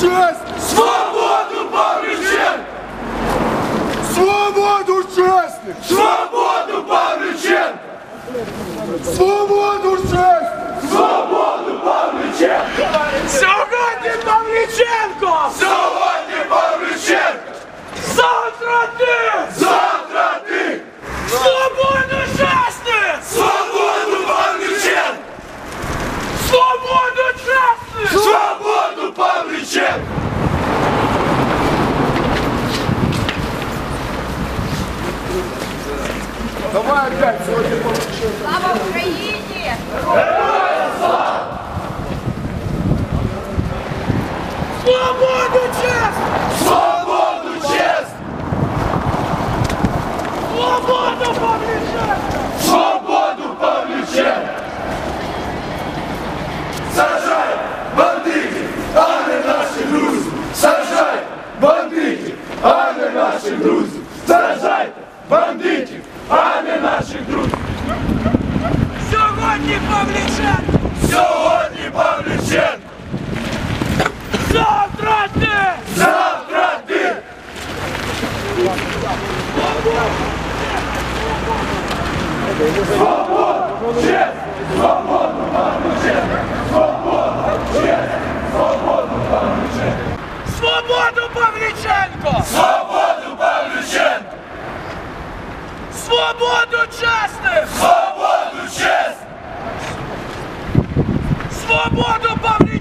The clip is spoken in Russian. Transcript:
честь! Свободу Павлюченко! Свободу чесних! Свободу Павлюченко! Свободу чесних! Свободу Павлюченко! Давай опять сьогодні получимо. Слава Україні! Свободу чесних! Свободу честь! Свободу Павліченко! Свободу Павлюченко! Сажай бандитів, а не наших друзів! Сажай бандитів, а не наших друзів! Сьогодні Павліченко! Сьогодні Павлюченко! Завтра ти! Завтра ти! Свободу! Честь! Свободу Павлюченко! Свободу! Честь! Свободу Павлюченко! Свободу Павліченко! Свободу Павлюченко! Свободу чесних! Свободу честь! Свободу Павліченко!